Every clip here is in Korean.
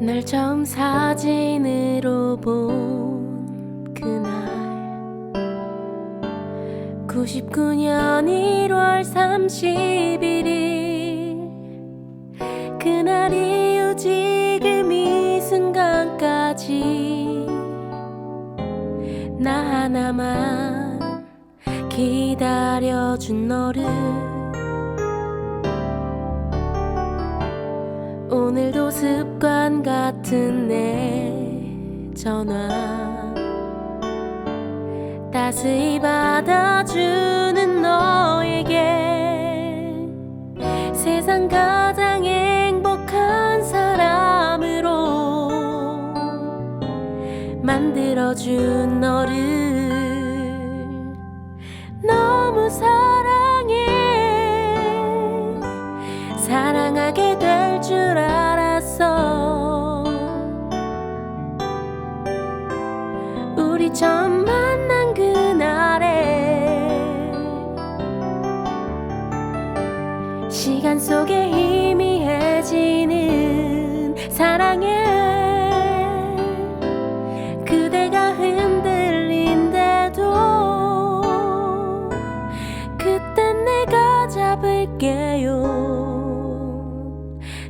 널 처음 사진으로 본 그날. 99년 1월 31일 그날 이후 지금 이 순간까지 나 하나만 기다려준 너를 오늘도 습관 같은 내 전화. 따스히 받아주는 너에게 세상 가장 행복한 사람으로 만들어준 너를 너무 사랑해. 사랑하게 될 우리 처음 만난 그날에 시간 속에 희미해지는 사랑에 그대가 흔들린데도 그땐 내가 잡을게요.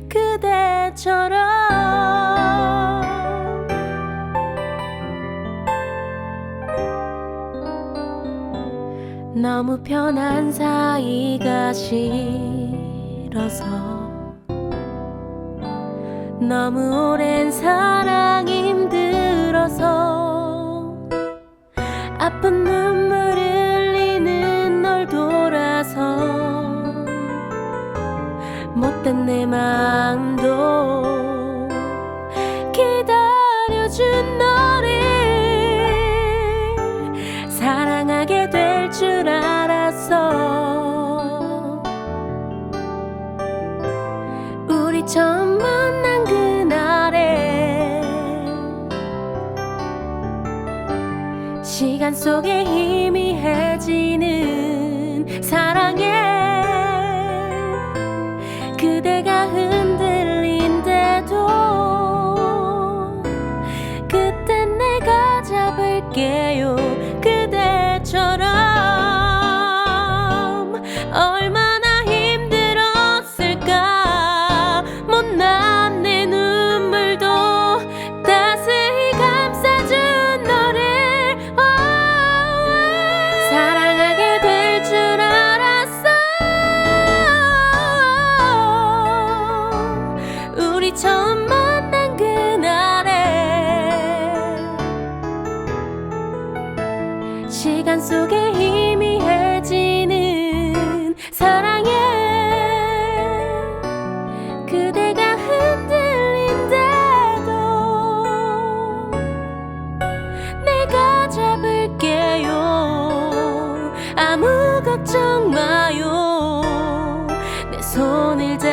그대처럼 너무 편한 사이가 싫어서. 너무 오랜 사랑 힘들어서. 아픈 눈물 시간 속에 희미해지는 사랑에 그대가 흔들린데도 그땐 내가 잡을게 시간 속에 희미해지는 사랑에 그대가 흔들린다도 내가 잡을게요. 아무 걱정 마요. 내 손을 잡